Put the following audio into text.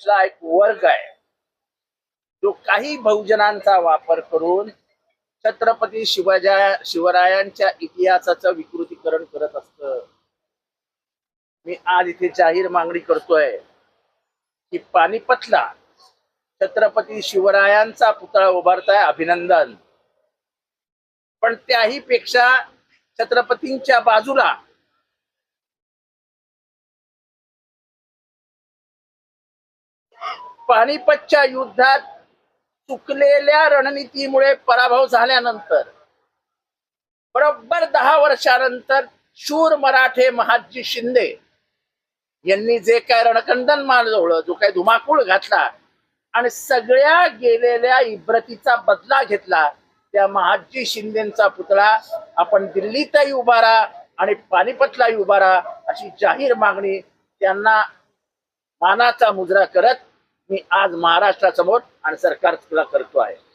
कुठला एक वर्ग आहे जो काही बहुजनांचा वापर करून छत्रपती शिवाजा शिवरायांच्या इतिहासाचं विकृतीकरण करत असत. मी आज इथे जाहीर मागणी करतोय की पानिपतला छत्रपती शिवरायांचा पुतळा उभारताय अभिनंदन. पण त्याही पेक्षा छत्रपतींच्या बाजूला पानिपतच्या युद्धात चुकलेल्या रणनीतीमुळे पराभव झाल्यानंतर बरोबर दहा वर्षानंतर शूर मराठे महादजी शिंदे यांनी जे काय रणकंदन मानवलं जो काय धुमाकूळ घातला आणि सगळ्या गेलेल्या इब्रतीचा बदला घेतला त्या महादजी शिंदेचा पुतळा आपण दिल्लीतही उभारा आणि पानिपतलाही उभारा अशी जाहीर मागणी त्यांना मानाचा मुजरा करत मी आज महाराष्ट्रासमोर आणि सरकारला करतो आहे.